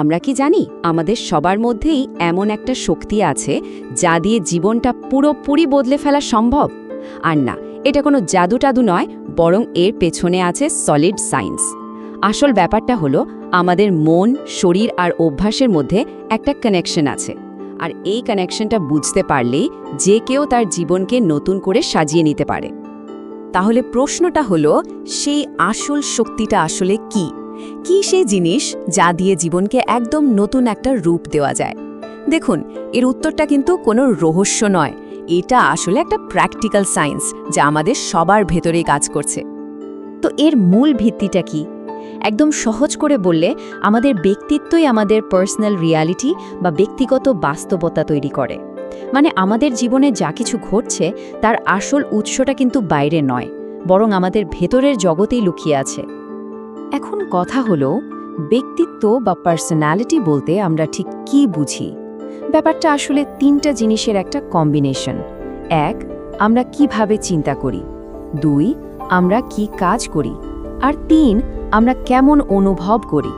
আমরা কি জানি, আমাদের সবার মধ্যেই এমন একটা শক্তি আছে যা দিয়ে জীবনটা পুরোপুরি বদলে ফেলা সম্ভব। আর না, এটা কোনো জাদু টাদু নয়, বরং এর পেছনে আছে সলিড সায়েন্স আসল ব্যাপারটা হলো, আমাদের মন, শরীর আর অভ্যাসের মধ্যে একটা কানেকশন আছে। আর এই কানেকশনটা বুঝতে পারলেই যে কেউ তার জীবনকে নতুন করে সাজিয়ে নিতে পারে। তাহলে প্রশ্নটা হলো, সেই আসল শক্তিটা আসলে কি? কি সেই জিনিস যা দিয়ে জীবনকে একদম নতুন একটা রূপ দেওয়া যায়? দেখুন, এর উত্তরটা কিন্তু কোনো রহস্য নয়। এটা আসলে একটা প্র্যাকটিক্যাল সায়েন্স যা আমাদের সবার ভেতরেই কাজ করছে। তো এর মূল ভিত্তিটা কি? একদম সহজ করে বললে, আমাদের ব্যক্তিত্বই আমাদের পার্সোনাল রিয়ালিটি বা ব্যক্তিগত বাস্তবতা তৈরি করে। মানে আমাদের জীবনে যা কিছু ঘটছে, তার আসল উৎসটা কিন্তু বাইরে নয়, বরং আমাদের ভেতরের জগতেই লুকিয়ে আছে। এখন কথা হলো ব্যক্তিত্ব বা পার্সোনালিটি বলতে আমরা ঠিক কি বুঝি? ব্যাপারটা আসলে তিনটা জিনিসের একটা কম্বিনেশন এক, আমরা কীভাবে চিন্তা করি? দুই, আমরা কি কাজ করি? আর তিন, আমরা কেমন অনুভব করি?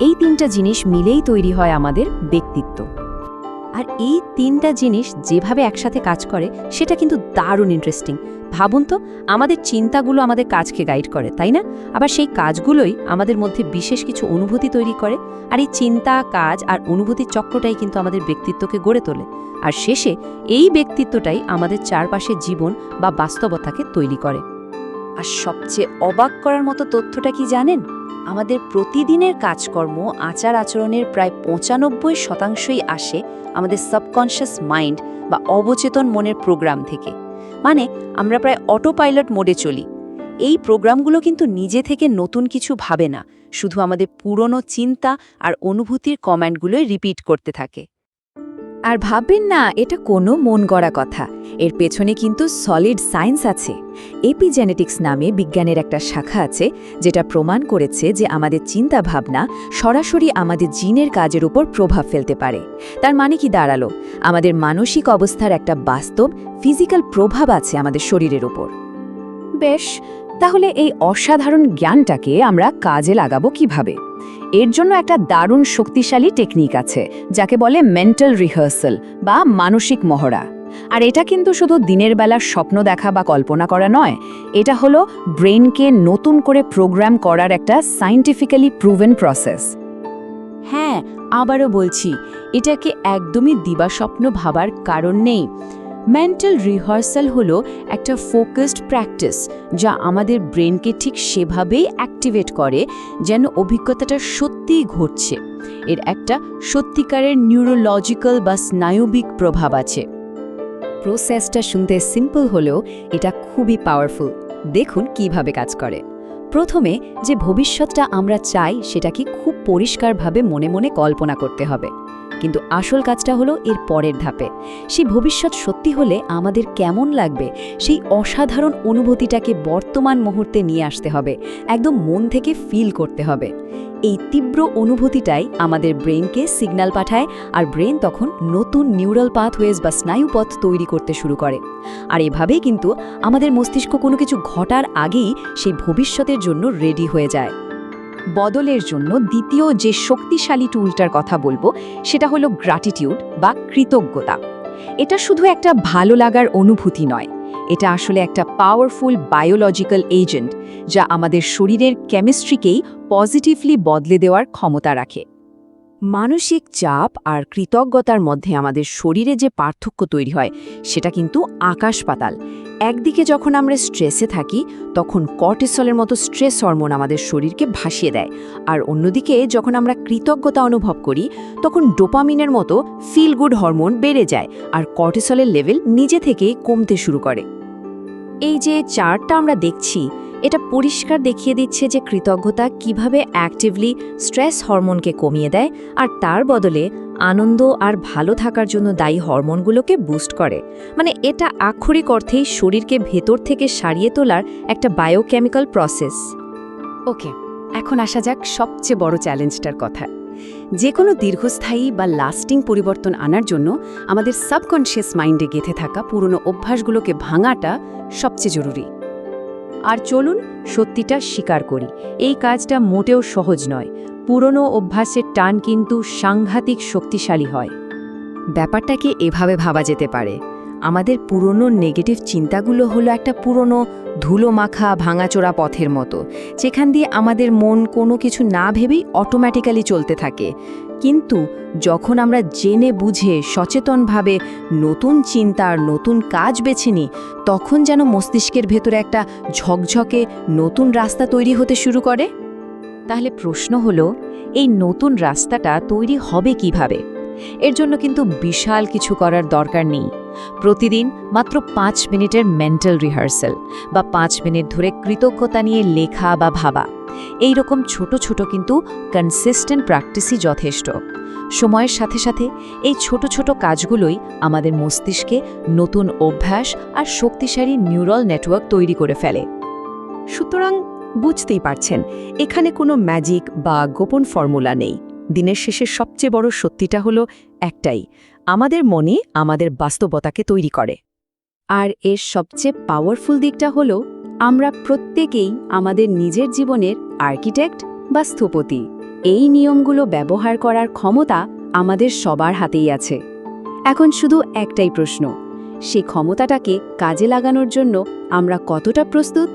এই তিনটা জিনিস মিলেই তৈরি হয় আমাদের ব্যক্তিত্ব। আর এই তিনটা জিনিস যেভাবে একসাথে কাজ করে, সেটা কিন্তু দারুণ ইন্টারেস্টিং ভাবুন তো, আমাদের চিন্তাগুলো আমাদের কাজকে গাইড করে, তাই না? আবার সেই কাজগুলোই আমাদের মধ্যে বিশেষ কিছু অনুভূতি তৈরি করে, আর এই চিন্তা, কাজ আর অনুভূতির চক্রটাই কিন্তু আমাদের ব্যক্তিত্বকে গড়ে তোলে। আর শেষে এই ব্যক্তিত্বটাই আমাদের চারপাশের জীবন বা বাস্তবতাকে তৈরি করে। আর সবচেয়ে অবাক করার মতো তথ্যটা কি জানেন? আমাদের প্রতিদিনের কাজকর্ম, আচার আচরণের প্রায় পঁচানব্বই শতাংশই আসে আমাদের সাবকনশিয়াস মাইন্ড বা অবচেতন মনের প্রোগ্রাম থেকে। মানে আমরা প্রায় অটো পাইলট মোডে চলি। এই প্রোগ্রামগুলো কিন্তু নিজে থেকে নতুন কিছু ভাবে না, শুধু আমাদের পুরনো চিন্তা আর অনুভূতির কমান্ডগুলোই রিপিট করতে থাকে। আর ভাববেন না, এটা কোনো মন গড়া কথা। এর পেছনে কিন্তু সলিড সায়েন্স আছে। এপিজেনেটিক্স নামে বিজ্ঞানের একটা শাখা আছে, যেটা প্রমাণ করেছে যে আমাদের চিন্তা ভাবনা সরাসরি আমাদের জিনের কাজের উপর প্রভাব ফেলতে পারে। তার মানে কি দাঁড়াল? আমাদের মানসিক অবস্থার একটা বাস্তব ফিজিক্যাল প্রভাব আছে আমাদের শরীরের উপর। বেশ তাহলে এই অসাধারণ জ্ঞানটাকে আমরা কাজে লাগাবো কীভাবে? এর জন্য একটা দারুণ শক্তিশালী টেকনিক আছে, যাকে বলে মেন্টাল রিহার্সাল বা মানসিক মহড়া। আর এটা কিন্তু শুধু দিনের বেলা স্বপ্ন দেখা বা কল্পনা করা নয়, এটা হলো ব্রেনকে নতুন করে প্রোগ্রাম করার একটা সায়েন্টিফিক্যালি প্রুভেন প্রসেস হ্যাঁ আবারও বলছি, এটাকে একদমই দিবাস্বপ্ন ভাবার কারণ নেই। মেন্টাল রিহার্সাল হলো একটা ফোকাসড প্র্যাকটিস যা আমাদের ব্রেনকে ঠিক সেভাবেই অ্যাক্টিভেট করে যেন অভিজ্ঞতাটা সত্যিই ঘটছে। এর একটা সত্যিকারের নিউরোলজিক্যাল বা স্নায়বিক প্রভাব আছে। প্রসেসটা শুনতে সিম্পল হলেও এটা খুবই পাওয়ারফুল দেখুন কীভাবে কাজ করে। প্রথমে যে ভবিষ্যৎটা আমরা চাই সেটাকে খুব পরিষ্কারভাবে মনে মনে কল্পনা করতে হবে। কিন্তু আসল কাজটা হলো এর পরের ধাপে। সেই ভবিষ্যৎ সত্যি হলে আমাদের কেমন লাগবে সেই অসাধারণ অনুভূতিটাকে বর্তমান মুহূর্তে নিয়ে আসতে হবে, একদম মন থেকে ফিল করতে হবে। এই তীব্র অনুভূতিটাই আমাদের ব্রেনকে সিগন্যাল পাঠায় আর ব্রেন তখন নতুন নিউরাল পাথওয়েজ বা স্নায়ুপথ তৈরি করতে শুরু করে। আর এভাবেই কিন্তু আমাদের মস্তিষ্ক কোনো কিছু ঘটার আগেই সেই ভবিষ্যতের জন্য রেডি হয়ে যায়। বদলের জন্য দ্বিতীয় যে শক্তিশালী টুলটার কথা বলব, সেটা হলো গ্র্যাটিটিউড বা কৃতজ্ঞতা। এটা শুধু একটা ভালো লাগার অনুভূতি নয়, এটা আসলে একটা পাওয়ারফুল বায়োলজিক্যাল এজেন্ট যা আমাদের শরীরের কেমিস্ট্রিকেই পজিটিভলি বদলে দেওয়ার ক্ষমতা রাখে। মানসিক চাপ আর কৃতজ্ঞতার মধ্যে আমাদের শরীরে যে পার্থক্য তৈরি হয়, সেটা কিন্তু আকাশ পাতাল। একদিকে যখন আমরা স্ট্রেসে থাকি, তখন কর্টিসলের মতো স্ট্রেস হরমোন আমাদের শরীরকে ভাসিয়ে দেয়। আর অন্যদিকে যখন আমরা কৃতজ্ঞতা অনুভব করি, তখন ডোপামিনের মতো ফিল গুড হরমোন বেড়ে যায় আর কর্টিসলের লেভেল নিজে থেকেই কমতে শুরু করে। এই যে চার্টটা আমরা দেখছি এটা পরিষ্কার দেখিয়ে দিচ্ছে যে কৃতজ্ঞতা কীভাবে অ্যাক্টিভলি স্ট্রেস হরমোনকে কমিয়ে দেয় আর তার বদলে আনন্দ আর ভালো থাকার জন্য দায়ী হরমোনগুলোকে বুস্ট করে। মানে এটা আক্ষরিক অর্থেই শরীরকে ভেতর থেকে সারিয়ে তোলার একটা বায়োকেমিক্যাল প্রসেস ওকে, এখন আসা যাক সবচেয়ে বড় চ্যালেঞ্জটার কথা। যে কোনো দীর্ঘস্থায়ী বা লাস্টিং পরিবর্তন আনার জন্য আমাদের সাবকনশিয়াস মাইন্ডে গেঁথে থাকা পুরনো অভ্যাসগুলোকে ভাঙাটা সবচেয়ে জরুরি। আর চলুন সত্যিটা স্বীকার করি, এই কাজটা মোটেও সহজ নয়। পুরনো অভ্যাসের টান কিন্তু সাংঘাতিক শক্তিশালী হয়। ব্যাপারটাকে এভাবে ভাবা যেতে পারে। আমাদের পুরনো নেগেটিভ চিন্তাগুলো হলো একটা পুরনো ধুলো মাখা ভাঙাচোরা পথের মতো, যেখান দিয়ে আমাদের মন কোনো কিছু না ভেবেই অটোমেটিক্যালি চলতে থাকে। কিন্তু যখন আমরা জেনে বুঝে সচেতনভাবে নতুন চিন্তার নতুন কাজ বেছে নিই, তখন যেন মস্তিষ্কের ভেতরে একটা ঝকঝকে নতুন রাস্তা তৈরি হতে শুরু করে। তাহলে প্রশ্ন হলো, এই নতুন রাস্তাটা তৈরি হবে কীভাবে? এর জন্য কিন্তু বিশাল কিছু করার দরকার নেই। প্রতিদিন মাত্র পাঁচ মিনিটের মেন্টাল রিহার্সাল বা পাঁচ মিনিট ধরে কৃতজ্ঞতা নিয়ে লেখা বা ভাবা। এই রকম ছোট ছোট কিন্তু কনসিস্টেন্ট প্র্যাকটিসই যথেষ্ট। সময়ের সাথে সাথে এই ছোট ছোট কাজগুলোই আমাদের মস্তিষ্কে নতুন অভ্যাস আর শক্তিশালী নিউরাল নেটওয়ার্ক তৈরি করে ফেলে। সুতরাং বুঝতেই পারছেন, এখানে কোনো ম্যাজিক বা গোপন ফর্মুলা নেই। দিনের শেষে সবচেয়ে বড় সত্যিটা হলো একটাই, আমাদের মনে আমাদের বাস্তবতাকে তৈরি করে। আর এর সবচেয়ে পাওয়ারফুল দিকটা হলো আমরা প্রত্যেকেই আমাদের নিজের জীবনের আর্কিটেক্ট বা স্থপতি। এই নিয়মগুলো ব্যবহার করার ক্ষমতা আমাদের সবার হাতেই আছে। এখন শুধু একটাই প্রশ্ন, সেই ক্ষমতাটাকে কাজে লাগানোর জন্য আমরা কতটা প্রস্তুত?